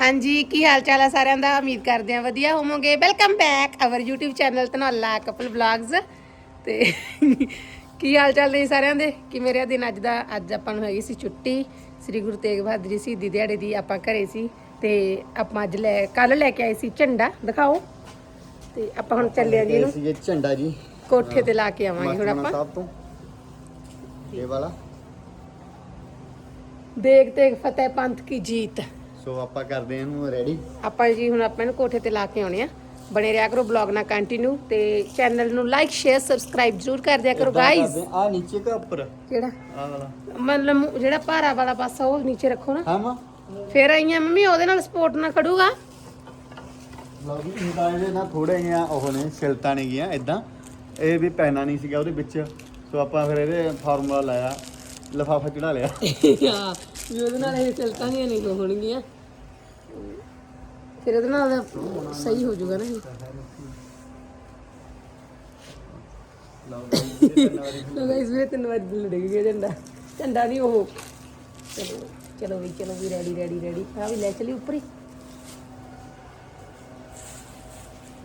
ਹਾਂਜੀ ਕੀ ਹਾਲ ਚਾਲ ਆ ਸਾਰਿਆਂ ਦਾ? ਉਮੀਦ ਕਰਦੇ ਆ ਵਧੀਆ ਹੋਵੋਗੇ। Welcome back our YouTube channel Dhanaula couple vlogs ਤੇ ਕੀ ਹਾਲ ਚਾਲ ਨੇ ਸਾਰਿਆਂ ਦੇ? ਕਿ ਮੇਰੇ ਦਿਨ ਅੱਜ ਦਾ? ਅੱਜ ਆਪਾਂ ਨੂੰ ਹੈਗੀ ਸੀ ਛੁੱਟੀ। ਸ੍ਰੀ ਗੁਰੂ ਤੇਗ ਬਹਾਦਰ ਜੀ ਸ਼ਹੀਦੀ ਦਿਹਾੜੇ ਦੀ ਆਪਾਂ ਘਰੇ ਸੀ। ਤੇ ਆਪਾਂ ਅੱਜ ਲੈ ਕੱਲ ਲੈ ਕੇ ਆਏ ਸੀ ਝੰਡਾ। ਦਿਖਾਓ। ਤੇ ਆਪਾਂ ਹੁਣ ਚੱਲੇ ਆ ਜੀ ਸੀ ਇਹ ਝੰਡਾ ਜੀ। ਕੋਠੇ ਤੇ ਲਾ ਕੇ ਆਵਾਂਗੇ ਹੁਣ ਆਪਾਂ। ਸਾਹਿਬ ਤੋਂ। ਇਹ ਵਾਲਾ। ਦੇਖ ਤੇਗ ਫਤਿਹ ਪੰਥ ਕੀ ਜੀਤ। ਸੋ ਆਪਾਂ ਕਰਦੇ ਹਾਂ ਇਹਨੂੰ ਰੈਡੀ ਆਪਾਂ ਜੀ ਹੁਣ ਆਪਾਂ ਇਹਨੂੰ ਕੋਠੇ ਤੇ ਲਾ ਕੇ ਆਉਣੇ ਆ। ਬਣੇ ਰਿਹਾ ਕਰੋ ਬਲੌਗ ਨਾਲ ਕੰਟੀਨਿਊ ਤੇ ਚੈਨਲ ਨੂੰ ਲਾਈਕ ਸ਼ੇਅਰ ਸਬਸਕ੍ਰਾਈਬ ਜ਼ਰੂਰ ਕਰ ਦਿਆ ਕਰੋ ਗਾਇਜ਼ ਆ ਨੀਚੇ ਕਿ ਉੱਪਰ। ਕਿਹੜਾ? ਆ ਵਾਲਾ। ਮਤਲਬ ਜਿਹੜਾ ਭਾਰਾ ਵਾਲਾ ਪਾਸਾ ਉਹ ਨੀਚੇ ਰੱਖੋ ਨਾ। ਹਾਂ ਮਾ? ਫੇਰ ਆਈਆਂ ਮੰਮੀ ਉਹਦੇ ਨਾਲ ਸਪੋਰਟ ਨਾ ਖੜੂਗਾ। ਲਓ ਜੀ ਇਹ ਤਾਂ ਇਹਦੇ ਨਾਲ ਥੋੜੇ ਜਿਹਾ ਉਹ ਨੇ ਛਿਲਤਾਂ ਨਹੀਂ ਗੀਆਂ ਇਦਾਂ ਇਹ ਵੀ ਪੈਨਾ ਨਹੀਂ ਸੀਗਾ ਉਹਦੇ ਵਿੱਚ। ਸੋ ਆਪਾਂ ਫਿਰ ਇਹਦੇ ਫਾਰਮੂਲਾ ਲਾਇਆ। ਲਫਾਫਾ ਚੜਾ ਲਿਆ। ਵੀ ਉਹਦੇ ਨਾਲ ਇਹ ਚਲਤਾਂ ਨਹੀਂ ਨਹੀਂ ਹੋਣਗੀਆਂ। ਫਿਰ ਉਹਦੇ ਨਾਲ ਸਹੀ ਹੋ ਜਾਊਗਾ ਨਾ ਇਹ। ਲੋ ਗਾਇਸ ਵੀ ਤਿੰਨ ਵਾਰ ਦਿਲ ਡਿੱਗ ਗਿਆ ਝੰਡਾ। ਝੰਡਾ ਨਹੀਂ ਉਹ। ਚਲੋ ਚਲੋ ਵੀ ਚਲੋ ਵੀ ਰੈਡੀ ਰੈਡੀ ਰੈਡੀ ਆ ਵੀ ਲੈ ਚਲੀ ਉੱਪਰ ਹੀ।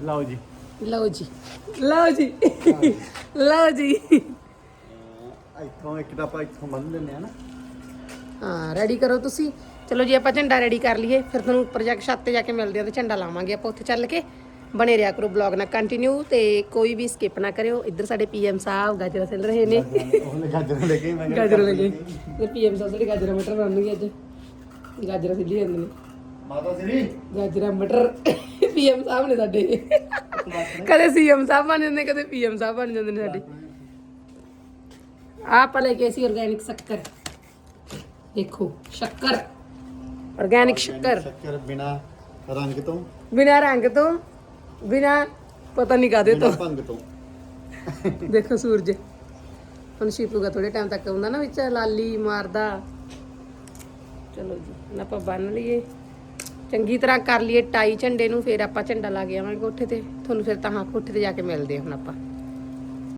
ਲਓ ਜੀ। ਲਓ ਜੀ। ਲਓ ਜੀ। ਲਓ ਜੀ। ਇੱਥੋਂ ਇੱਕ ਤਾਂ ਆਪਾਂ ਇੱਥੋਂ ਬੰਨ ਦਿੰਦੇ ਆ ਨਾ। ਹਾਂ ਰੈਡੀ ਕਰੋ ਤੁਸੀਂ। ਚਲੋ ਜੀ ਆਪਾਂ ਝੰਡਾ ਰੈਡੀ ਕਰ ਲਈਏ। ਫਿਰ ਤੁਹਾਨੂੰ ਉੱਪਰ ਜਾ ਕੇ ਛੱਤ ਤੇ ਜਾ ਕੇ ਮਿਲਦੇ ਆ ਤੇ ਝੰਡਾ ਲਾਵਾਂਗੇ ਆਪਾਂ ਉੱਥੇ ਚੱਲ ਕੇ। ਬਣੇ ਰਿਹਾ ਕਰੋ ਬਲੌਗ ਨਾਲ ਕੰਟੀਨਿਊ ਤੇ ਕੋਈ ਵੀ ਸਕਿਪ ਨਾ ਕਰਿਓ। ਇੱਧਰ ਸਾਡੇ ਪੀਐਮ ਸਾਹਿਬ ਗਾਜਰਾਂ ਸਿਲ ਰਹੇ ਨੇ। ਉਹਨੇ ਗਾਜਰ ਲੈ ਕੇ ਮੈਂ ਗਾਜਰਾਂ ਲੱਗੇ ਇਹ ਪੀਐਮ ਸਾਹਿਬ ਸਾਡੇ ਗਾਜਰਾਂ ਮਟਰ ਬਣਨਗੇ ਅੱਜ। ਗਾਜਰਾਂ ਸਿੱਲੀ ਜਾਂਦੇ ਨੇ। ਮਾਤਾ ਸ੍ਰੀ? ਗਾਜਰਾਂ ਮਟਰ। ਪੀਐਮ ਸਾਹਿਬ ਨੇ ਸਾਡੇ। ਕਦੇ ਸੀਐਮ ਸਾਹਿਬ ਬਣ ਜਾਂਦੇ ਕਦੇ ਪੀਐਮ ਸਾਹਿਬ ਬਣ ਜਾਂਦੇ ਨੇ ਸਾਡੇ। ਆਪਾਂ ਲੈ ਕੇ ਸੀ ਆਰਗੈਨਿਕ ਸ਼ੱਕਰ। ਦੇਖੋ ਸ਼ੱਕਰ। ਆਰਗੈਨਿਕ ਸ਼ੱਕਰ। ਸ਼ੱਕਰ ਬਿਨਾ ਰੰਗ ਤੋਂ। ਬਿਨਾ ਰੰਗ ਤੋਂ ਬਿਨਾ ਪਤਾ ਨਹੀਂ ਕਾਦੇ ਬਿਨਾ ਤੋਂ। ਭੰਗ ਤੋਂ। ਦੇਖੋ ਸੂਰਜ। ਹੁਣ ਛਿਪੂਗਾ ਥੋੜੇ ਟਾਈਮ ਤੱਕ ਹੁੰਦਾ ਨਾ ਵਿੱਚ ਲਾਲੀ ਮਾਰਦਾ। ਚਲੋ ਜੀ ਹੁਣ ਆਪਾਂ ਬੰਨ ਲਈਏ। ਚੰਗੀ ਤਰ੍ਹਾਂ ਕਰ ਲਈਏ ਟਾਈ ਝੰਡੇ ਨੂੰ ਫਿਰ ਆਪਾਂ ਝੰਡਾ ਲਾ ਕੇ ਆਵਾਂਗੇ ਕੋਠੇ ਤੇ। ਤੁਹਾਨੂੰ ਫਿਰ ਤਾਂ ਹਾਂ ਕੋਠੇ ਤੇ ਜਾ ਕੇ ਮਿਲਦੇ ਹਾਂ ਹੁਣ ਆਪਾਂ।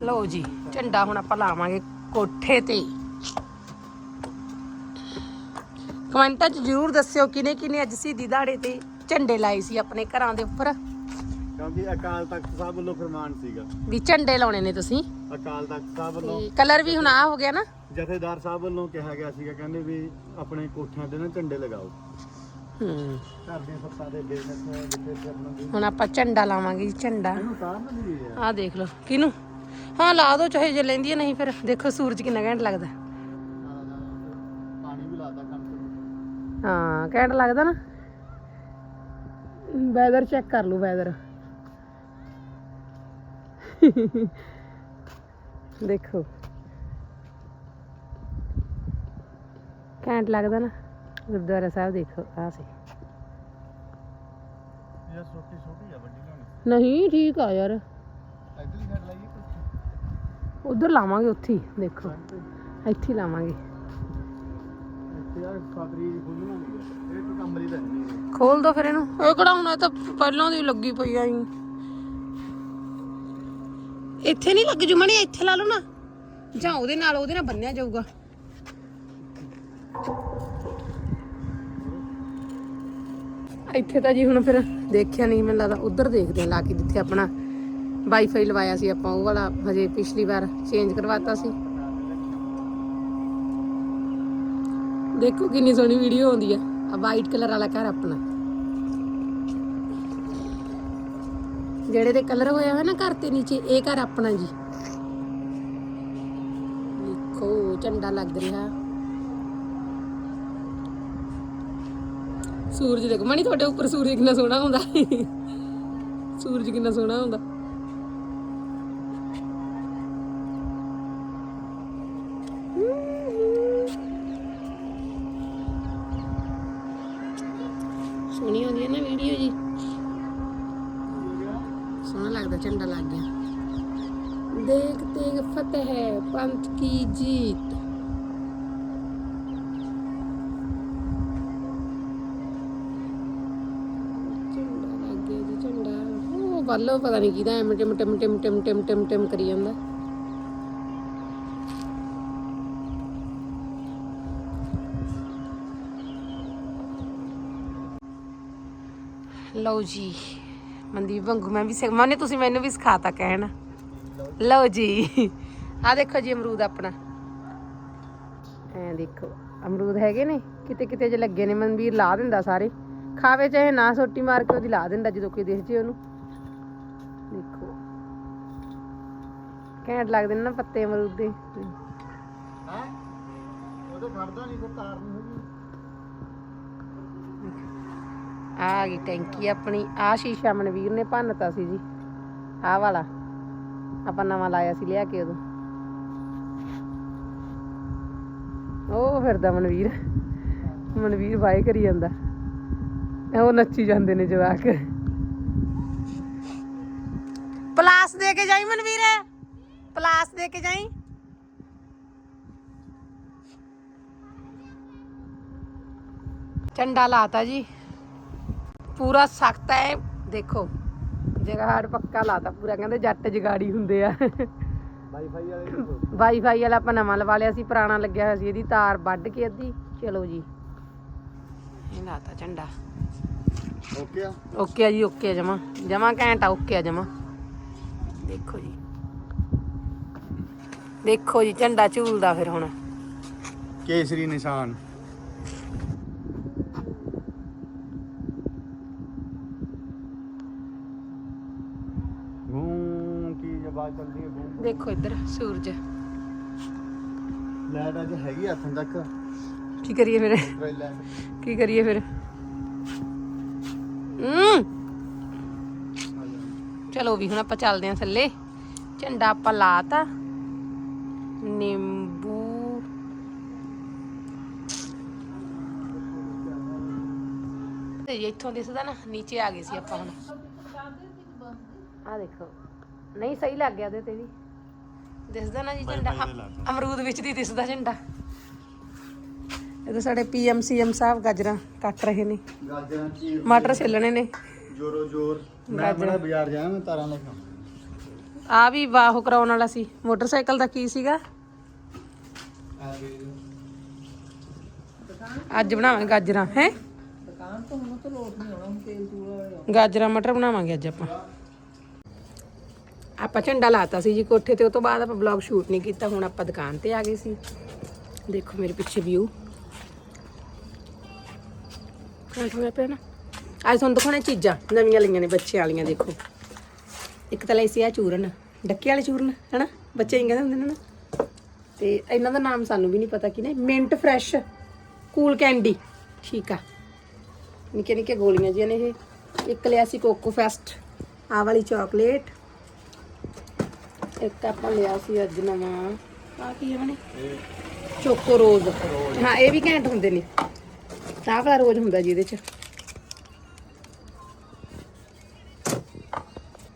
ਲਓ ਜੀ ਝੰਡਾ ਹੁਣ ਆਪਾਂ ਲਾਵਾਂਗੇ ਕੋਠੇ ਤੇ। ਕਮੈਂਟਾਂ 'ਚ ਜ਼ਰੂਰ ਦੱਸਿਓ ਕਿਨੇ ਕਿਨੇ ਅੱਜ ਸਿੱਧੀ ਦਾੜੇ ਤੇ ਝੰਡੇ ਲਾਏ ਸੀ ਆਪਣੇ ਘਰਾਂ ਦੇ ਉੱਪਰ। ਕਿਉਂਕਿ ਅਕਾਲ ਤਖਤ ਸਾਹਿਬ ਵੱਲੋਂ ਫਰਮਾਨ ਸੀਗਾ। ਵੀ ਝੰਡੇ ਲਾਉਣੇ ਨੇ ਤੁਸੀਂ। ਅਕਾਲ ਤਖਤ ਸਾਹਿਬ ਵੱਲੋਂ ਤੇ ਕਲਰ ਵੀ ਹੁਣ ਆ ਹੋ ਗਿਆ ਨਾ। ਜਥੇਦਾਰ ਸਾਹਿਬ ਵੱਲੋਂ ਕਿਹਾ ਗਿਆ ਸੀਗਾ ਕਹਿੰਦੇ ਵੀ ਆਪਣੇ ਕੋਠਿਆਂ ਤੇ ਨਾ ਝੰਡੇ ਲਗਾਓ। ਹੂੰ। ਘਰ ਦੀਆਂ ਸੱਤਾਂ ਦੇ ਬਿਜ਼ਨਸ ਜਿੱਥੇ ਤੇ ਆਪਣਾ ਵੀ ਹੁਣ ਆਪਾਂ ਝੰਡਾ ਲਾਵਾਂਗੇ ਜੀ ਝੰਡਾ। ਇਹਨੂੰ ਦੇਖ ਲਓ ਕਿਹਨੂੰ? ਹਾਂ ਲਾ ਦੋ ਚਾਹੇ ਜੇ ਲੈਂਦੀ ਹੈ ਨਹੀਂ ਫਿਰ ਦੇਖੋ ਸੂਰਜ ਕਿੰਨਾ ਘੈਂਟ ਲੱਗਦਾ ਪਾਣੀ ਵੀ ਲਾਤਾ ਕਣਕ ਨੂੰ ਹਾਂ ਘੈਂਟ ਲੱਗਦਾ ਨਾ? ਵੈਦਰ ਚੈੱਕ ਕਰ ਲਓ ਵੈਦਰ ਦੇਖੋ। ਘੈਂਟ ਲੱਗਦਾ ਨਾ? ਗੁਰਦੁਆਰਾ ਸਾਹਿਬ ਦੇਖੋ ਆ ਸੀ। ਇਹ ਛੋਟੀ ਛੋਟੀ ਆ ਵੱਡੀ ਲਾਉਣੀ ਨਹੀਂ? ਠੀਕ ਆ ਯਾਰ। ਲਾਈਏ ਕੁਝ ਉਧਰ ਲਾਵਾਂਗੇ ਉੱਥੇ ਦੇਖੋ। ਇੱਥੇ ਲਾਵਾਂਗੇ। ਇੱਥੇ ਆ ਫਾਦਰੀ ਦੀ ਖੁੱਲਣਾ ਨਹੀਂ ਹੈ ਇਹ ਕੋਈ ਕੰਮ ਦੀ ਤਾਂ ਨਹੀਂ ਖੋਲ ਦੋ ਫਿਰ ਇਹਨੂੰ। ਇਹ ਕਿਹੜਾ ਹੁਣ ਇਹ ਤਾਂ ਪਹਿਲਾਂ ਦੀ ਲੱਗੀ ਪਈ ਆਈ ਇੱਥੇ ਨਹੀਂ ਲੱਗ ਜੂ ਮਣੀ ਇੱਥੇ ਲਾ ਲਓ ਨਾ। ਜਾਂ ਉਹਦੇ ਨਾਲ ਉਹਦੇ ਨਾਲ ਬੰਨਿਆ ਜਾਊਗਾ। ਇੱਥੇ ਤਾਂ ਜੀ ਹੁਣ ਫਿਰ ਦੇਖਿਆ ਨਹੀਂ ਮੈਨੂੰ ਲੱਗਦਾ ਉਧਰ ਦੇਖਦੇ ਲਾ ਕੇ ਜਿੱਥੇ ਆਪਣਾ ਵਾਈਫਾਈ ਲਵਾਇਆ ਸੀ ਆਪਾਂ ਉਹ ਵਾਲਾ ਹਜੇ ਪਿਛਲੀ ਵਾਰ ਚੇਂਜ ਕਰਵਾਤਾ ਸੀ। ਦੇਖੋ ਕਿੰਨੀ ਸੋਹਣੀ ਵੀਡੀਓ ਆਉਂਦੀ ਆ। ਆ ਵਾਈਟ ਕਲਰ ਵਾਲਾ ਘਰ ਆਪਣਾ। ਜਿਹੜੇ ਦੇ ਕਲਰ ਹੋਇਆ ਹੋਇਆ ਨਾ ਘਰ ਤੇ ਨੀਚੇ, ਇਹ ਘਰ ਆਪਣਾ ਜੀ। ਦੇਖੋ, ਝੰਡਾ ਲੱਗ ਰਿਹਾ। ਸੂਰਜ ਦੇਖੋ ਮਣੀ ਤੁਹਾਡੇ ਉੱਪਰ ਸੂਰਜ ਕਿੰਨਾ ਸੋਹਣਾ ਹੁੰਦਾ। ਸੂਰਜ ਕਿੰਨਾ ਸੋਹਣਾ ਹੁੰਦਾ। ਸੋਹਣੀ ਆਉਂਦੀ ਹੈ ਨਾ ਵੀਡੀਓ ਜੀ। ਸੋਹਣਾ ਲੱਗਦਾ, ਝੰਡਾ ਲੱਗ ਗਿਆ। ਦੇਖ ਤੇਗ ਫਤਿਹ ਹੈ ਪੰਥ ਕੀ ਜੀਤ। ਝੰਡਾ ਲੱਗ ਗਿਆ ਜੀ, ਝੰਡਾ। ਉਹ ਵੱਲੋਂ ਪਤਾ ਨਹੀਂ ਕਿਹਦਾ ਐਮ ਟਿਮ ਟਿਮ ਟਿਮ ਟਿਮ ਟਿਮ ਟਿਮ ਟਿਮ ਕਰੀ ਜਾਂਦਾ। ਲਓ ਜੀ ਮਨਦੀਪ ਵਾਂਗੂ ਮੈਂ ਵੀ ਸਿੱਖ ਮਾਨੇ ਤੁਸੀਂ ਮੈਨੂੰ ਵੀ ਸਿਖਾਤਾ ਕਹਿਣ। ਲਓ ਜੀ ਆ ਦੇਖੋ ਜੀ ਅਮਰੂਦ ਆਪਣਾ। ਐ ਦੇਖੋ ਅਮਰੂਦ ਹੈਗੇ ਨੇ ਕਿਤੇ ਕਿਤੇ ਜੇ ਲੱਗੇ ਨੇ ਮਨਵੀਰ ਲਾ ਦਿੰਦਾ ਸਾਰੇ। ਖਾਵੇ ਚਾਹੇ ਨਾ ਸੋਟੀ ਮਾਰ ਕੇ ਉਹਦੀ ਲਾ ਦਿੰਦਾ ਜਦੋਂ ਕੋਈ ਦਿਖ ਜੇ ਉਹਨੂੰ। ਦੇਖੋ। ਘੈਂਟ ਲੱਗਦੇ ਨੇ ਨਾ ਪੱਤੇ ਅਮਰੂਦ ਦੇ। ਹੈ? ਉਹ ਤਾਂ ਖੜਦਾ ਨਹੀਂ ਫਿਰ ਤਾਰ ਨਹੀਂ ਹੈਗੀ ਆ ਆ ਗਈ ਟੈਂਕੀ ਆਪਣੀ ਆ ਸ਼ੀਸ਼ਾ ਮਨਵੀਰ ਨੇ ਭੰਨਤਾ ਸੀ ਜੀ। ਆਹ ਵਾਲਾ ਆਪਾਂ ਨਵਾਂ ਲਾਇਆ ਸੀ ਲਿਆ ਕੇ ਉਦੋਂ। ਉਹ ਫਿਰਦਾ ਮਨਵੀਰ ਮਨਵੀਰ ਵਾਏ ਕਰੀ ਜਾਂਦਾ। ਉਹ ਨੱਚੀ ਜਾਂਦੇ ਨੇ ਜਵਾਕ। ਪਲਾਸ ਦੇ ਕੇ ਜਾਈ ਮਨਵੀਰ? ਪਲਾਸ ਦੇ ਕੇ ਜਾਈ? ਝੰਡਾ ਲਾਤਾ ਜੀ। ਪੂਰਾ ਸਖਤ ਹੈ। ਦੇਖੋ ਜਗਾੜ ਪੱਕਾ ਲਾਤਾ ਪੂਰਾ ਕਹਿੰਦੇ ਜੱਟ ਜਗਾੜੀ ਹੁੰਦੇ ਆ। ਵਾਈਫਾਈ ਵਾਲੇ ਨੂੰ ਵਾਈਫਾਈ ਵਾਲਾ ਆਪਾਂ ਨਵਾਂ ਲਵਾ ਲਿਆ ਸੀ ਪੁਰਾਣਾ ਲੱਗਿਆ ਹੋਇਆ ਸੀ ਇਹਦੀ ਤਾਰ ਵੱਢ ਕੇ ਅੱਧੀ। ਚਲੋ ਜੀ। ਇਹ ਲਾਤਾ ਝੰਡਾ। ਓਕੇ ਆ। ਓਕੇ ਆ ਜੀ ਓਕੇ ਆ ਜਮਾ। ਜਮਾ ਘੈਂਟਾ ਓਕੇ ਆ ਜਮਾ। ਦੇਖੋ ਜੀ। ਦੇਖੋ ਜੀ ਝੰਡਾ ਝੂਲਦਾ ਫਿਰ ਹੁਣ। ਕੇਸਰੀ ਨਿਸ਼ਾਨ। ਚੱਲਦੀ ਹੈ ਦੇਖੋ ਇੱਧਰ ਸੂਰਜ। ਲਾਈਟ ਅੱਜ ਹੈਗੀ ਹੱਥਾਂ ਤੱਕ। ਕੀ ਕਰੀਏ ਫਿਰ? ਟ੍ਰੇਲਰ ਕੀ ਕਰੀਏ ਫਿਰ? ਹਮ ਚਲੋ ਵੀ ਹੁਣ ਆਪਾਂ ਚੱਲਦੇ ਆਂ ਥੱਲੇ। ਝੰਡਾ ਆਪਾਂ ਲਾਤਾ। ਨਿੰਬੂ। ਤੇ ਇੱਥੋਂ ਦਿਸਦਾ ਨਾ ਨੀਚੇ ਆ ਗਏ ਸੀ ਆਪਾਂ ਹੁਣ। ਆ ਦੇਖੋ। ਨਹੀਂ ਸਹੀ ਲੱਗ ਗਿਆ ਉਹਦੇ ਤੇ ਵੀ। ਦਿਸਦਾ ਨਾ ਜੀ ਝੰਡਾ। ਅ- ਅਮਰੂਦ ਵਿੱਚ ਦੀ ਦਿਸਦਾ ਝੰਡਾ। ਇਹ ਤਾਂ ਸਾਡੇ ਪੀਐਮ ਸੀਐਮ ਸਾਹਿਬ ਗਾਜਰਾਂ ਕੱਟ ਰਹੇ ਨੇ। ਗਾਜਰਾਂ ਚੀਰ ਮਟਰ ਛਿੱਲਣੇ ਨੇ। ਜੋਰੋ ਜੋਰ। ਮੈਂ ਬੜਾ ਬਾਜ਼ਾਰ ਜਾਣਾ ਮੈਂ ਤਾਰਾਂ ਲੈ ਕੇ ਆ ਵੀ ਵਾਹੋ ਕਰਾਉਣ ਵਾਲਾ ਸੀ। ਮੋਟਰਸਾਈਕਲ ਦਾ ਕੀ ਸੀਗਾ? ਆ ਅੱਜ ਬਣਾਵਾਂਗੇ ਗਾਜਰਾਂ ਹੈ? ਗਾਜਰਾਂ ਮਟਰ ਬਣਾਵਾਂਗੇ ਅੱਜ ਆਪਾਂ। ਆਪਾਂ ਝੰਡਾ ਲਾਤਾ ਸੀ ਜੀ ਕੋਠੇ ਤੇ, ਉਹ ਤੋਂ ਬਾਅਦ ਆਪਾਂ ਵਲੌਗ ਸ਼ੂਟ ਨਹੀਂ ਕੀਤਾ, ਹੁਣ ਆਪਾਂ ਦੁਕਾਨ ਤੇ ਆ ਗਏ ਸੀ। ਦੇਖੋ ਮੇਰੇ ਪਿੱਛੇ ਵਿਊ ਕਾਟ ਹੋਇਆ ਪਿਆ ਨਾ? ਅੱਜ ਤੁਹਾਨੂੰ ਦਿਖਾਉਣੇ ਚੀਜ਼ਾਂ, ਨਵੀਆਂ ਲਈਆਂ ਨੇ ਬੱਚਿਆਂ ਵਾਲੀਆਂ, ਦੇਖੋ। ਇੱਕ ਤਾਂ ਲਈ ਸੀ ਆ ਚੂਰਨ, ਡੱਕੇ ਵਾਲੇ ਚੂਰਨ, ਹਨਾ? ਬੱਚੇ ਹੀ ਹੁੰਦੇ ਨੇ ਨਾ। ਤੇ ਇਹਨਾਂ ਦਾ ਨਾਮ ਸਾਨੂੰ ਵੀ ਨਹੀਂ ਪਤਾ ਕਿ ਨੇ, ਮਿੰਟ ਫਰੈਸ਼, ਕੂਲ ਕੈਂਡੀ। ਠੀਕ ਆ। ਨਿੱਕੇ ਨਿੱਕੇ ਗੋਲੀਆਂ ਜਿਹੀਆਂ ਨੇ ਇਹ। ਇੱਕ ਲਿਆ ਸੀ ਕੋਕੋ ਫੈਸਟ, ਆਹ ਵਾਲੀ ਚਾਕਲੇਟ ਇੱਕ ਆਪਾਂ ਲਿਆ ਸੀ ਅੱਜ ਨਵਾਂ। ਆ ਕੀ ਹੈ ਬਣੇ? Choco rose. ਹਾਂ ਇਹ ਵੀ ਘੈਂਟ ਹੁੰਦੇ ਨੇ। ਆਹ ਵਾਲਾ ਰੋਜ਼ ਹੁੰਦਾ ਜੀ ਇਹਦੇ ਚ।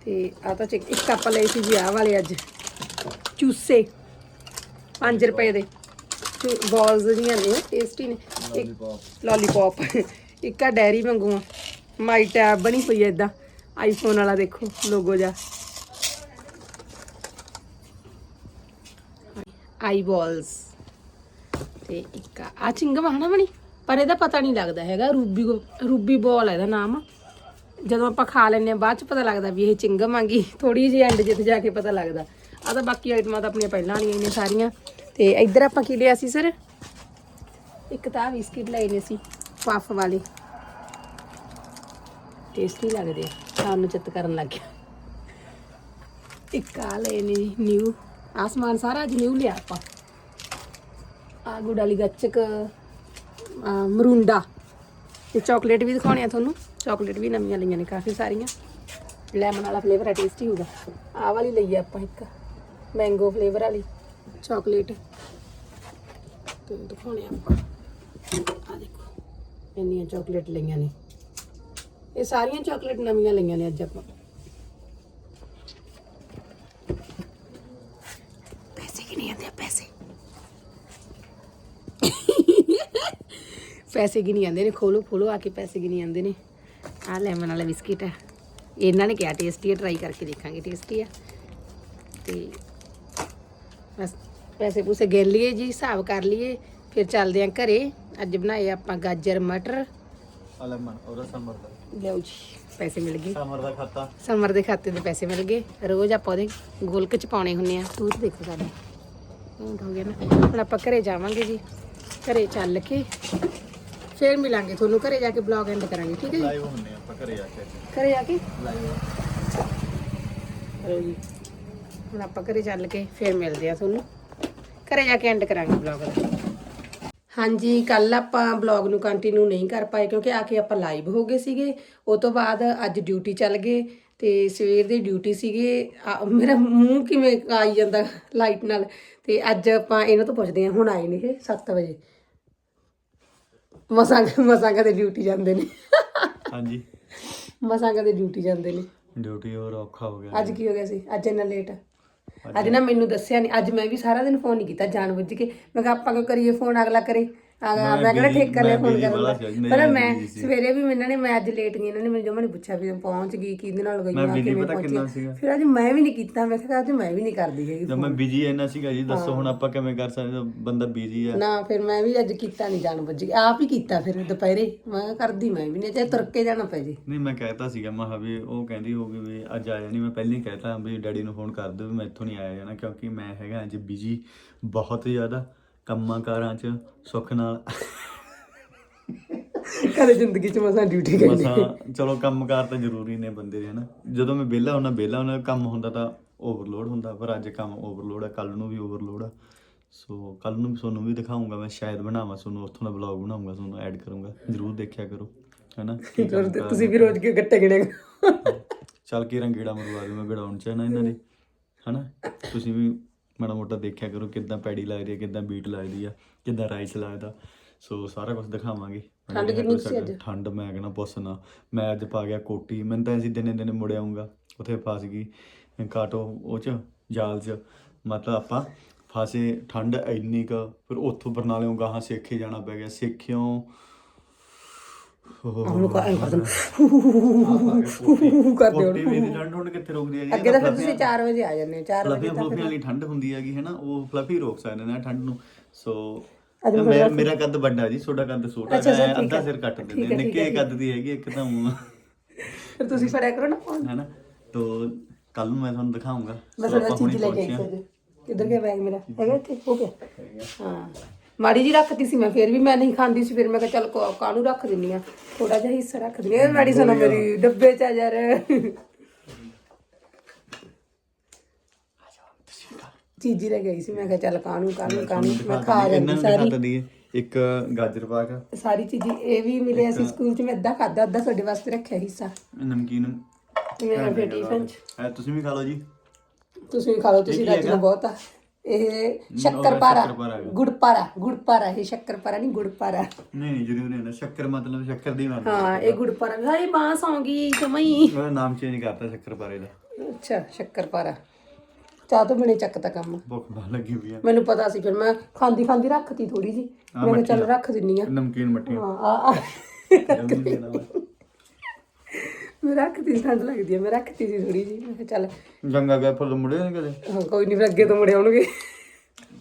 ਤੇ ਆ ਤਾਂ ਚਿਕ- ਇੱਕ ਆਪਾਂ ਲਈ ਸੀ ਜੀ ਆਹ ਵਾਲੇ ਅੱਜ। ਚੂਸੇ। 5 ਰੁਪਏ ਦੇ। ਬਾਲਸ ਦੀਆਂ ਨੇ ਟੇਸਟੀ ਨੇ। ਇੱਕ ਲੋਲੀਪੌਪ ਇੱਕ ਆ ਡੈਰੀ ਵਾਂਗੂ ਆ। ਮਾਈ ਟੈਬ ਬਣੀ ਹੋਈ ਐ ਇਦਾਂ ਆਈਫੋਨ ਵਾਲਾ ਦੇਖੋ ਲੋਗੋ ਜਾ ਆਈ ਤੇ ਇੱਕ ਆ ਚਿੰਗਮ ਹਨਾ ਬਣੀ ਪਰ ਇਹਦਾ ਪਤਾ ਨਹੀਂ ਲੱਗਦਾ ਹੈਗਾ, ਰੂਬੀ ਰੂਬੀ ਬਾਲ ਹੈ ਇਹਦਾ ਨਾਮ। ਜਦੋਂ ਆਪਾਂ ਖਾ ਲੈਂਦੇ ਆ ਬਾਅਦ ਚ ਪਤਾ ਲੱਗਦਾ ਵੀ ਇਹ ਚਿੰਗਮ ਆਂਗੀ ਥੋੜੀ ਜਿਹੀ ਐਂਡ ਜਿੱਥੇ ਜਾ ਕੇ ਪਤਾ ਲੱਗਦਾ। ਆ ਤਾਂ ਬਾਕੀ ਆਈਟਮਾਂ ਤਾਂ ਆਪਣੀਆਂ ਪਹਿਲਾਂ ਵਾਲੀਆਂ ਨੇ ਸਾਰੀਆਂ। ਤੇ ਇੱਧਰ ਆਪਾਂ ਕੀ ਲਿਆ ਸੀ ਸਰ ਇੱਕ ਤਾਂ ਬਿਸਕਿਟ ਲਏ ਨੇ ਸੀ ਪਫ ਵਾਲੇ। ਟੇਸਟੀ ਲੱਗਦੇ ਆ। ਖਾਣ ਚਿੱਤ ਕਰਨ ਲੱਗ ਗਿਆ। ਇੱਕ ਆ ਲਏ ਨੇ ਨਿਊ ਆਸਮਾਨ ਸਾਰਾ ਅੱਜ ਨਿਊ ਲਿਆ ਆਪਾਂ। ਆ ਗੁੜ ਵਾਲੀ ਗੱਚਕ ਆ, ਮਰੂੰਡਾ। ਤੇ ਚਾਕਲੇਟ ਵੀ ਦਿਖਾਉਣੇ ਆ ਤੁਹਾਨੂੰ। ਚਾਕਲੇਟ ਵੀ ਨਵੀਆਂ ਲਈਆਂ ਨੇ ਕਾਫੀ ਸਾਰੀਆਂ। ਲੈਮਨ ਵਾਲਾ ਫਲੇਵਰ ਹੈ ਟੇਸਟੀ ਹੋਊਗਾ ਆਹ ਵਾਲੀ ਲਈ ਆ ਆਪਾਂ ਇੱਕ ਮੈਂਗੋ ਫਲੇਵਰ ਵਾਲੀ ਚਾਕਲੇਟ ਤੇ ਦਿਖਾਉਣੇ ਆ ਆਪਾਂ। ਆ ਦੇਖੋ ਇੰਨੀਆਂ ਚਾਕਲੇਟ ਲਈਆਂ ਨੇ। ਇਹ ਸਾਰੀਆਂ ਚਾਕਲੇਟ ਨਵੀਆਂ ਲਈਆਂ ਨੇ ਅੱਜ ਆਪਾਂ ਪੈਸੇ ਕਿੰਨੇ ਆਉਂਦੇ ਆ ਪੈਸੇ ਪੈਸੇ ਗਿਣੀ ਜਾਂਦੇ ਨੇ ਖੋਲੋ ਖੋਲੋ ਆ ਕੇ ਪੈਸੇ ਗਿਣੀ ਜਾਂਦੇ ਨੇ। ਆ ਲੈਮਨ ਵਾਲਾ ਬਿਸਕਿਟ ਹੈ ਇਹਨਾਂ ਨੇ ਕਿਹਾ ਟੇਸਟੀ ਹੈ ਟਰਾਈ ਕਰਕੇ ਦੇਖਾਂਗੇ ਟੇਸਟੀ ਹੈ ਤੇ ਬਸ ਪੈਸੇ ਪੂਸੇ ਗਿਣ ਲਈਏ ਜੀ ਹਿਸਾਬ ਕਰ ਲਈਏ ਫਿਰ ਚੱਲਦੇ ਆਂ ਘਰੇ। ਅੱਜ ਬਣਾਏ ਆਪਾਂ ਗਾਜਰ ਮਟਰ। ਅਲਮਨ ਉਹਦਾ ਸਮਰ ਦਾ। ਲਿਓ ਜੀ ਪੈਸੇ ਮਿਲ ਗਏ। ਸਮਰ ਦਾ ਖਾਤਾ। ਸਮਰ ਦੇ ਖਾਤੇ ਦੇ ਪੈਸੇ ਮਿਲ ਗਏ। ਰੋਜ਼ ਆਪਾਂ ਉਹਦੇ ਗੋਲਕ ਚ ਪਾਉਣੇ ਹੁੰਨੇ ਆ। ਤੂੰ ਦੇਖੋ ਸਾਡੇ। ਹੋ ਗਿਆ ਨਾ। ਹੁਣ ਆਪਾਂ ਘਰੇ ਜਾਵਾਂਗੇ ਜੀ। ਘਰੇ ਚੱਲ ਕੇ ਫੇਰ ਮਿਲਾਂਗੇ ਤੁਹਾਨੂੰ ਘਰੇ ਜਾ ਕੇ ਬਲੌਗ ਐਂਡ ਕਰਾਂਗੇ ਠੀਕ ਹੈ ਜੀ? ਲਾਈਵ ਹੁੰਨੇ ਆਪਾਂ ਘਰੇ ਆ ਕੇ। ਘਰੇ ਜਾ ਕੇ? ਲਾਈਵ ਚਲੋ ਜੀ ਹੁਣ ਆਪਾਂ ਘਰੇ ਚੱਲ ਕੇ ਫੇਰ ਮਿਲਦੇ ਆ ਤੁਹਾਨੂੰ। ਘਰੇ ਜਾ ਕੇ ਐਂਡ ਕਰਾਂਗੇ ਬਲੌਗ ਦਾ ਹਾਂਜੀ ਕੱਲ ਆਪਾਂ ਬਲੌਗ ਨੂੰ ਕੰਟੀਨਿਊ ਨਹੀਂ ਕਰ ਪਾਏ ਕਿਉਂਕਿ ਆ ਕੇ ਆਪਾਂ ਲਾਈਵ ਹੋ ਗਏ ਸੀਗੇ। ਉਸ ਤੋਂ ਬਾਅਦ ਅੱਜ ਡਿਊਟੀ ਚੱਲ ਗਏ ਤੇ ਸਵੇਰ ਦੀ ਡਿਊਟੀ ਸੀਗੇ। ਆ, ਮੇਰਾ ਮੂੰਹ ਕਿਵੇਂ ਆਈ ਜਾਂਦਾ ਲਾਈਟ ਨਾਲ? ਤੇ ਅੱਜ ਆਪਾਂ ਇਹਨਾਂ ਤੋਂ ਪੁੱਛਦੇ ਹਾਂ ਹੁਣ ਆਏ ਨੇ ਇਹ 7 ਵਜੇ। ਮਸਾਂ ਮਸਾਂ ਕਦੇ ਡਿਊਟੀ ਜਾਂਦੇ ਨੇ। ਹਾਂਜੀ। ਮਸਾਂ ਕਦੇ ਡਿਊਟੀ ਜਾਂਦੇ ਨੇ। ਡਿਊਟੀ ਹੋਰ ਔਖਾ ਹੋ ਗਿਆ। ਅੱਜ ਕੀ ਹੋ ਗਿਆ ਸੀ? ਅੱਜ ਇੰਨਾ ਲੇਟ ਅੱਜ ਨਾ ਮੈਨੂੰ ਦੱਸਿਆ ਨਹੀਂ ਅੱਜ ਮੈਂ ਵੀ ਸਾਰਾ ਦਿਨ ਫੋਨ ਨਹੀਂ ਕੀਤਾ। ਜਾਣ ਬੁੱਝ ਕੇ। ਮੈਂ ਕਿਹਾ ਆਪਾਂ ਕਿਉਂ ਕਰੀਏ ਫੋਨ ਅਗਲਾ ਕਰੇ। ਮੈਂ ਕਿਹੜਾ ਠੇਕਾ ਫੋਨ ਕਰਨ ਦਾ ਪਰ। ਸਵੇਰੇ ਵੀ ਇਹਨਾਂ ਨੇ ਮੈਂ ਅੱਜ ਲੇਟ ਗਈ ਇਹਨਾਂ ਨੇ ਮੈਨੂੰ ਜਮਾ ਨਹੀਂ ਪੁੱਛਿਆ ਵੀ ਮੈਂ ਪਹੁੰਚ ਗਈ ਕਿਹਦੇ ਨਾਲ ਗਈ ਮੈਂ ਆ busy ਕਿਵੇਂ ਪਤਾ ਕਿੰਨਾ ਪਹੁੰਚੀ ਸੀਗਾ? ਫਿਰ ਅੱਜ ਮੈਂ ਵੀ ਨਹੀਂ ਕੀਤਾ ਮੈਂ ਕਿਹਾ ਅੱਜ ਮੈਂ ਵੀ ਨਹੀਂ ਕਰਦੀ ਹੈਗੀ ਜਦ ਮੈਂ ਬਿਜ਼ੀ ਇੰਨਾ ਸੀਗਾ ਜੀ ਦੱਸੋ ਹੁਣ ਆਪਾਂ ਕਿਵੇਂ ਕਰ ਸਕਦੇ ਹਾਂ? ਬੰਦਾ ਬਿਜ਼ੀ ਆ। ਨਾ ਫਿਰ ਮੈਂ ਵੀ ਅੱਜ ਕੀਤਾ ਨਹੀਂ ਜਾਣ ਬੁੱਝ ਕੇ। ਆਪ ਹੀ ਕੀਤਾ ਫਿਰ ਦੁਪਹਿਰੇ ਮੈਂ ਕਰਦੀ ਮੈਂ ਵੀ ਨਹੀਂ ਚਾਹੇ ਤੁਰ ਕੇ ਜਾਣਾ ਪੈ ਜੇ। ਨਹੀਂ ਮੈਂ ਕਹਿਤਾ ਸੀਗਾ ਮੈਂ ਵੀ ਉਹ ਕਹਿੰਦੀ ਹੋਊਗੀ ਵੀ ਅੱਜ ਆਇਆ ਨਹੀਂ ਮੈਂ ਪਹਿਲਾਂ ਹੀ ਕਹਿਤਾ ਵੀ ਡੈਡੀ ਨੂੰ ਫੋਨ ਕਰ ਦਿਓ ਵੀ ਮੈਂ ਇੱਥੋਂ ਨਹੀਂ ਆਇਆ ਜਾਣਾ ਕਿਉਂਕਿ ਮੈਂ ਹੈਗਾ ਅੱਜ ਬਿਜ਼ੀ ਬਹੁਤ ਜ਼ਿਆਦਾ। ਕੰਮਾਂ ਕਾਰਾਂ 'ਚ ਸੁੱਖ ਨਾਲ। ਕਦੇ ਜ਼ਿੰਦਗੀ 'ਚ ਮਸਾਂ ਡਿਊਟੀ ਕਰਨੀ। ਮਸਾਂ ਚਲੋ ਕੰਮਕਾਰ ਤਾਂ ਜ਼ਰੂਰੀ ਨੇ ਬੰਦੇ ਦੇ ਹਨਾ। ਜਦੋਂ ਮੈਂ ਵਿਹਲਾ ਹੁੰਦਾ ਵਿਹਲਾ ਹੁੰਦਾ ਕੰਮ ਹੁੰਦਾ ਤਾਂ ਓਵਰਲੋਡ ਹੁੰਦਾ ਪਰ ਅੱਜ ਕੰਮ ਓਵਰਲੋਡ ਆ ਕੱਲ ਨੂੰ ਵੀ ਓਵਰਲੋਡ ਆ। ਸੋ ਕੱਲ ਨੂੰ ਵੀ ਤੁਹਾਨੂੰ ਵੀ ਦਿਖਾਉਂਗਾ ਮੈਂ ਸ਼ਾਇਦ ਬਣਾਵਾਂ ਤੁਹਾਨੂੰ ਉੱਥੋਂ ਦਾ ਵਲੌਗ ਬਣਾਉਂਗਾ ਤੁਹਾਨੂੰ ਐਡ ਕਰੂੰਗਾ। ਜ਼ਰੂਰ ਦੇਖਿਆ ਕਰੋ ਹਨਾ ਤੁਸੀਂ ਵੀ ਰੋਜ਼ ਕੇ ਗੱਟੇ ਗਿਣੇ? ਚੱਲ ਕੇ ਰੰਗੀੜਾ ਮਰਵਾ ਦੂੰ ਮੈਂ ਗੜਾਉਣ ਚ ਨਾ ਇਹਨਾਂ ਦੇ ਹਨਾ। ਤੁਸੀਂ ਵੀ ਮਾੜਾ ਮੋਟਾ ਦੇਖਿਆ ਕਰੋ ਕਿੱਦਾਂ ਪੈੜੀ ਲੱਗਦੀ ਹੈ ਕਿੱਦਾਂ ਬੀਟ ਲੱਗਦੀ ਆ ਕਿੱਦਾਂ ਰਾਈਸ ਲੱਗਦਾ ਸੋ ਸਾਰਾ ਕੁਝ ਦਿਖਾਵਾਂਗੇ। ਠੰਡ ਕਿੰਨੀ ਸੀ ਅੱਜ? ਠੰਡ ਮੈਂ ਕਹਿੰਦਾ ਪੁੱਛਣਾ ਮੈਂ ਅੱਜ ਪਾ ਗਿਆ ਕੋਟੀ। ਮੈਨੂੰ ਤਾਂ ਅਸੀਂ ਦਿਨੇ ਦਿਨੇ ਮੁੜ ਆਉਂਗਾ ਉੱਥੇ ਫਸ ਗਈ। ਕਾਟੋ ਉਹ ਚ ਜਾਲ ਚ। ਮਤਲਬ ਆਪਾਂ ਫਸੇ ਠੰਡ ਇੰਨੀ ਕ ਫਿਰ ਉੱਥੋਂ ਬਰਨਾਲਿਓਂ ਗਾਹਾਂ ਸੇਖੇ ਜਾਣਾ ਪੈ ਗਿਆ। ਸੇਖਿਓਂ ਉਹਨੂੰ ਕਾ ਐਂ ਕਰ ਕੋਟੀ ਕਰਦੇ ਕੋਟੀ ਵੀ ਦੀ ਠੰਡ ਹੁਣ ਕਿੱਥੇ ਰੁਕਦੀ ਹੈ ਜੀ ਅੱਗੇ ਤਾਂ ਫਿਰ ਤੁਸੀਂ 4 ਵਜੇ ਆ ਜਾਂਦੇ ਹੋ 4 ਵਜੇ ਫਲਫੀ ਫਲਫੀ ਵਾਲੀ ਠੰਡ ਹੁੰਦੀ ਹੈਗੀ ਹੈ ਨਾ? ਉਹ ਫਲਫੀ ਰੋਕ ਸਕਦੇ ਨੇ ਠੰਡ ਨੂੰ। ਸੋ ਮੇਰਾ ਕੱਦ ਵੱਡਾ ਜੀ ਛੋਟਾ ਕੱਦ ਛੋਟਾ ਹੈ। ਅੱਧਾ ਹੈ। ਸਿਰ ਕੱਟ ਦਿੰਦੇ। ਹੈ, ਹੈ, ਨਿੱਕੇ ਕੱਦ ਦੀ ਹੈਗੀ ਇੱਕ ਤਾਂ ਫਿਰ ਤੁਸੀਂ ਫੜਿਆ ਕਰੋ ਨਾ ਫੋਨ ਹੈ ਨਾ? ਤੋ ਕੱਲ ਨੂੰ ਮੈਂ ਤੁਹਾਨੂੰ ਦਿਖਾਉਂਗਾ ਮੈਂ ਸੋ ਥੋੜਾ ਆਪਾਂ ਹੁਣੀ ਚੀਜ਼ ਲੈ ਕੇ ਆਈ। ਕਿੱਧਰ ਗਿਆ ਬੈਗ ਮੇਰਾ? ਹੈਗਾ ਇੱਥੇ? ਹੋ। ਗਿਆ ਹਾਂ। ਮਾੜੀ ਜੀ ਰੱਖਤੀ ਸੀ ਮੈਂ ਫਿਰ ਵੀ ਮੈਂ ਨਹੀਂ ਖਾਂਦੀ ਸੀ ਫਿਰ ਮੈਂ ਕਿਹਾ ਚੱਲ ਕੋ- ਕਾਹਨੂੰ ਰੱਖ ਦਿੰਨੀ ਆ? ਥੋੜਾ ਜਿਹਾ ਹਿੱਸਾ ਰੱਖ ਦਿੰਨੀ ਆ। ਮੈਡੀਸਨ ਮੇਰੀ ਡੱਬੇ ਚ ਆ ਯਾਰ। ਚੀਜ਼ੀ ਰਹਿ ਗਈ ਸੀ ਮੈਂ ਕਿਹਾ ਚੱਲ ਕਾਹਨੂੰ ਕਾਹਨੂੰ ਕਾਹਨੂੰ? ਮੈਂ ਖਾ ਜਾਂਦੀ ਸਾਰੀ। ਇੱਕ ਗਾਜਰ ਪਾਕ ਸਾਰੀ ਚੀਜ਼ੀ ਇਹ ਵੀ ਮਿਲਿਆ ਸੀ ਸਕੂਲ ਚ ਮੈਂ ਅੱਧਾ ਖਾਦਾ ਅੱਧਾ ਤੁਹਾਡੇ ਵਾਸਤੇ ਰੱਖਿਆ ਹਿੱਸਾ। ਨਮਕੀਨ ਫਿਰ ਟਿਫਨ ਚ। ਤੁਸੀਂ ਵੀ ਖਾ ਲਓ ਜੀ। ਤੁਸੀਂ ਵੀ ਖਾ ਲਓ ਤੁਸੀਂ ਕੀ ਹੈਗਾ? ਨੂੰ ਬਹੁਤ ਆ। ਇਹ ਸ਼ੱਕਰਪਾਰਾ। ਗੁੜਪਾਰਾ ਗੁੜਪਾਰਾ ਇਹ ਸ਼ੱਕਰਪਾਰਾ ਨਹੀਂ ਗੁੜਪਾਰਾ। ਨਹੀਂ ਨਹੀਂ ਜ਼ਰੂਰ ਨਹੀਂ ਨਾ ਸ਼ੱਕਰ ਮਤਲਬ ਸ਼ੱਕਰ ਦੀ ਮਾਰ ਹਾਂ ਇਹ ਗੁੜਪਾਰਾ ਹਾਏ ਬਾਂਸ ਆਉਂਗੀ ਜਮਈ ਉਹਦਾ ਨਾਮ ਚੇਂਜ ਕਰਤਾ ਸ਼ੱਕਰ ਪਾਰੇ ਦਾ। ਅੱਛਾ ਸ਼ੱਕਰਪਾਰਾ। ਚਾਹ ਤੋਂ ਬਣੇ ਚੱਕ ਤਾਂ ਕੰਮ। ਭੁੱਖ ਬਹੁਤ ਲੱਗੀ ਹੋਈ ਆ। ਮੈਨੂੰ ਪਤਾ ਸੀ ਫਿਰ ਮੈਂ ਖਾਂਦੀ ਖਾਂਦੀ ਰੱਖਤੀ ਥੋੜੀ ਜੀ ਮੈਂ ਕਿਹਾ ਚੱਲ ਰੱਖ ਦਿੰਨੀ ਆ। ਨਮਕੀਨ ਮੱਠੀਆਂ। ਹਾਂ ਆ ਆ। ਜਮੀ ਦੇਣਾ ਵਾ। ਮੈਂ ਰੱਖਤੀ ਸੀ, ਠੰਡ ਲੱਗਦੀ ਆ ਮੈਂ ਰੱਖਤੀ ਸੀ ਥੋੜੀ ਜੀ ਮੈਂ ਕਿਹਾ ਚੱਲ। ਗੰਗਾ ਗਏ ਫੁੱਲ ਮੁੜੇ ਨੇ ਕਦੇ ਹਾਂ, ਕੋਈ ਨਹੀਂ ਫਿਰ ਅੱਗੇ ਤੋਂ ਮੁੜੇ ਆਉਣਗੇ।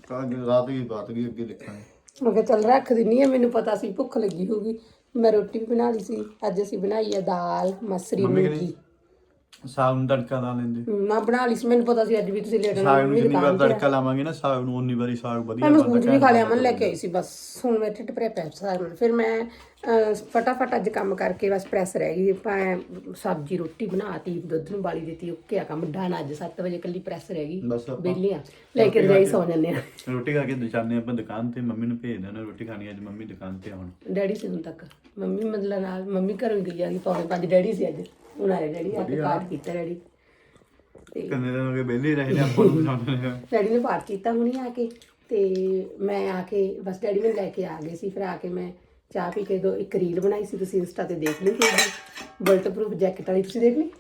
ਤਾਂ ਅੱਗੇ ਰਾਤ ਦੀ ਬਾਤ ਗਈ ਅੱਗੇ ਲਿਖਾਂਗੇ ਮੈਂ ਕਿਹਾ ਚੱਲ ਰੱਖ ਦਿੰਨੀ ਆ ਮੈਨੂੰ ਪਤਾ ਸੀ ਭੁੱਖ ਲੱਗੀ ਹੋਊਗੀ। ਮੈਂ ਰੋਟੀ ਵੀ ਬਣਾ ਲਈ ਸੀ ਅੱਜ ਅਸੀਂ ਬਣਾਈ ਆ ਦਾਲ ਮਸਰੀ ਮੂੰਗੀ। ਸਾਗ ਨੂੰ ਤੜਕਾ ਲਾ ਲੈਂਦੇ। ਮੈਂ ਬਣਾ ਲਈ ਸੀ ਮੈਨੂੰ ਪਤਾ ਸੀ ਅੱਜ ਵੀ ਤੁਸੀਂ ਲੇਟ ਸਾਗ ਨੂੰ ਜਿੰਨੀ ਵਾਰ ਤੜਕਾ ਲਾਵਾਂਗੇ ਨਾ ਸਾਗ ਨੂੰ ਉਨੀ ਵਾਰੀ ਸਾਗ ਵਧੀਆ ਮੈਂ ਚ ਵੀ ਖਾ ਲਿਆ ਮਨ ਲੈ ਕੇ ਆਈ ਸੀ ਬਸ ਹੁਣ ਮੈਂ ਢਿੱਡ ਭਰਿਆ ਪਿਆ ਸਾਗ ਨਾਲ। ਫਿਰ ਮੈਂ ਫਟਾਫਟ ਅੱਜ ਕੰਮ ਕਰਕੇ ਬਸ ਪ੍ਰੈਸ ਰਹਿ ਗਈ। ਆਪਾਂ ਸਬਜ਼ੀ ਰੋਟੀ ਬਣਾਤੀ ਦੁੱਧ ਨੂੰ ਬਾਲੀ ਦਿੱਤੀ ਓਕੇ ਆ ਕੰਮ ਡਾਨ ਅੱਜ 7 ਵਜੇ ਕੱਲੀ ਪ੍ਰੈਸ ਰਹਿ ਗਈ। ਬੇਲੀਆਂ ਲੈ ਕੇ ਜਾਈ ਸੌ ਜਾਂਦੇ ਆ। ਰੋਟੀ ਖਾ ਕੇ ਦੁਕਾਨੇ ਆਪਾਂ ਦੁਕਾਨ ਤੇ ਮੰਮੀ ਨੂੰ ਭੇਜ ਦੇਣਾ ਰੋਟੀ ਖਾਣੀ ਅੱਜ ਮੰਮੀ ਦੁਕਾਨ ਤੇ ਆ ਹੁਣ ਡੈਡੀ ਸੀ ਹੁਣ ਤੱਕ। ਮੰਮੀ ਮਤਲਬ ਨਾਲ ਮੰਮੀ ਘਰੋਂ ਗਈ ਆ ਕਿ ਪੌਣੇ ਪੰਜ ਡੈਡੀ ਸੀ ਅੱਜ। ਹੁਣ ਆਏ ਡੈਡੀ ਆ ਕੇ ਪਾਠ ਕੀਤਾ ਡੈਡੀ। ਤੇ ਕਿੰਨੇ ਦਿਨ ਹੋ ਗਏ ਵਿਹਲੇ ਰਹੇ ਨੇ ਆਪਾਂ ਨੂੰ ਜਾਣਦੇ ਨੇ ਡੈਡੀ ਨੇ ਪਾਠ ਕੀਤਾ ਹੁਣੀ ਆ ਕੇ ਤੇ ਮੈਂ ਆ ਕੇ ਬਸ ਡੈਡੀ ਮੈਨੂੰ ਲੈ ਕੇ ਆ ਗਏ ਸੀ ਫਿਰ ਆ ਕੇ ਮੈਂ ਚਾਹ ਪੀ ਕੇ ਦੋ ਇੱਕ ਰੀਲ ਬਣਾਈ ਸੀ ਤੁਸੀਂ ਇੰਸਟਾ ਤੇ ਦੇਖ ਲਈ ਸੀ ਬੁਲਟ ਪ੍ਰੂਫ ਜੈਕਟ ਵਾਲੀ ਤੁਸੀਂ ਦੇਖ ਲਈ?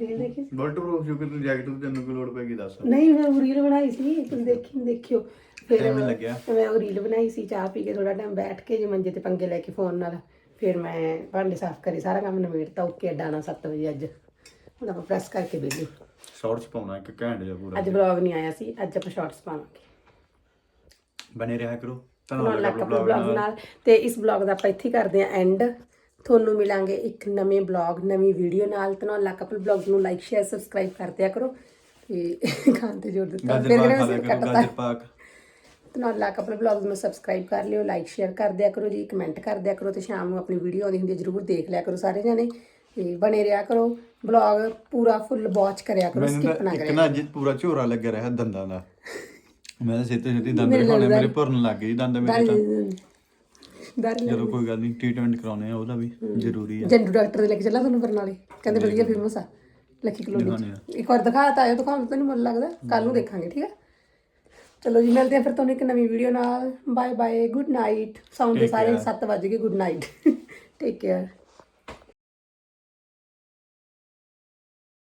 ਰੀਲ ਦੇਖੀ ਸੀ? ਬੁਲਟ ਪ੍ਰੂਫ ਸ਼ੁਕਰ ਤੂੰ ਜੈਕਟ ਤੇ ਤੈਨੂੰ ਕੋਈ ਲੋੜ ਪੈਗੀ ਦੱਸ। ਨਹੀਂ ਮੈਂ ਉਹ ਰੀਲ ਬਣਾਈ ਸੀ ਤੁਸੀਂ ਦੇਖੀ ਦੇਖਿਓ। ਫਿਰ ਲੱਗਿਆ। ਮੈਂ ਉਹ ਰੀਲ ਬਣਾਈ ਸੀ ਚਾਹ ਪੀ ਕੇ ਥੋੜਾ ਟਾਈਮ ਬੈਠ ਕੇ ਜੇ ਮੰਜੇ ਤੇ ਪੰਗੇ ਲੈ ਕੇ ਫੋਨ ਨਾਲ। ਫਿਰ ਮੈਂ ਭਾਂਡੇ ਸਾਫ਼ ਕਰੇ ਸਾਰਾ ਕੰਮ ਨਿਬੇੜਤਾ ਓਕੇ ਡਾਣਾ 7 ਵਜੇ ਅੱਜ। ਹੁਣ ਆਪਾਂ ਪ੍ਰੈਸ ਕਰਕੇ ਵੇਲੇ ਸ਼ਾਰਟਸ ਪਾਉਣਾ ਇੱਕ ਘੈਂਟ ਜਿਹਾ ਪੂਰਾ। ਅੱਜ ਵਲੌਗ ਨਹੀਂ ਆਇਆ ਸੀ ਅੱਜ ਆਪਾਂ ਸ਼ਾਰਟਸ ਪਾਵਾਂਗੇ। ਬਣੇ ਰਿਹਾ ਕਰੋ ਤੁਹਾਨੂੰ ਲੱਗਾ ਬਲੌਗ ਨਾਲ। ਤੇ ਇਸ ਬਲੌਗ ਦਾ ਆਪਾਂ ਇੱਥੇ ਕਰਦੇ ਆਂ ਐਂਡ ਤੁਹਾਨੂੰ ਮਿਲਾਂਗੇ ਇੱਕ ਨਵੇਂ ਬਲੌਗ ਨਵੀਂ ਵੀਡੀਓ ਨਾਲ। ਧਨੌਲਾ ਕਪਲ ਬਲੌਗ ਨੂੰ ਲਾਈਕ ਸ਼ੇਅਰ ਸਬਸਕ੍ਰਾਈਬ ਕਰ ਦਿਆ ਕਰੋ। ਤੇ ਤੇ ਜੋੜ ਦਿੱਤਾ। ਗਾਜਰ ਫਿਰ ਪਾਕ। ਗਾਜਰ ਪਾਕ ਧਨੌਲਾ ਕਪਲ ਬਲੌਗਸ ਨੂੰ ਸਬਸਕ੍ਰਾਈਬ ਕਰ ਲਿਓ ਲਾਈਕ ਸ਼ੇਅਰ ਕਰ ਦਿਆ ਕਰੋ ਜੀ ਕਮੈਂਟ ਕਰ ਦਿਆ ਕਰੋ ਤੇ ਸ਼ਾਮ ਨੂੰ ਆਪਣੀ ਵੀਡੀਓ ਆਉਂਦੀ ਹੁੰਦੀ ਹੈ ਜਰੂਰ ਦੇਖ ਲਿਆ ਕਰੋ ਸਾਰੇ ਜਣੇ ਤੇ ਬਣੇ ਰਿਹਾ ਕਰੋ। ਬਲੌਗ ਪੂਰਾ ਫੁੱਲ ਵਾਚ ਕਰਿਆ ਕਰੋ ਸਕਿਪ ਨਾ ਤਾਂ ਇੱਕ ਕਰਿਆ ਨਾ ਅੱਜ ਪੂਰਾ ਝੋਰਾ ਲੱਗਿਆ ਰਿਹਾ ਦੰਦਾਂ ਦਾ। ਮੈਂ ਤਾਂ ਛੇਤੀ ਛੇਤੀ ਦੰਦ ਦਿਖਾਉਣੇ ਮੇਰੇ ਭਰਨ ਲੱਗ ਗਏ ਦੰਦ ਮੇਰੇ ਤਾਂ। ਚਲੋ ਕੋਈ ਗੱਲ ਨਹੀਂ ਟ੍ਰੀਟਮੈਂਟ ਕਰਾਉਣੇ ਆ ਉਹਦਾ ਵੀ ਜ਼ਰੂਰੀ ਆ। ਜੰਡੂ ਡਾਕਟਰ ਦੇ ਲੈ ਕੇ ਚੱਲਾਂ ਤੁਹਾਨੂੰ ਬਰਨਾਲੇ ਕਹਿੰਦੇ ਵਧੀਆ ਫੇਮਸ ਆ ਲੱਕੀ ਕਲੋਨੀ। ਇੱਕ ਵਾਰ ਦਿਖਾ ਤਾਂ ਆਇਓ ਦਿਖਾਉਣ ਤੈਨੂੰ ਮਨ ਲੱਗਦਾ ਕੱਲ ਨੂੰ ਦੇਖਾਂਗੇ ਠੀਕ ਹੈ? ਚਲੋ ਜੀ ਮਿਲਦੇ ਆ ਫਿਰ ਤੁਹਾਨੂੰ ਇੱਕ ਨਵੀਂ ਵੀਡੀਓ ਨਾਲ। Bye bye good night sound ਦੇ ਸਾਰੇ 7 ਵਜ ਗੁੱਡ ਨਾਈਟ ਟੇਕ ਕੇਅਰ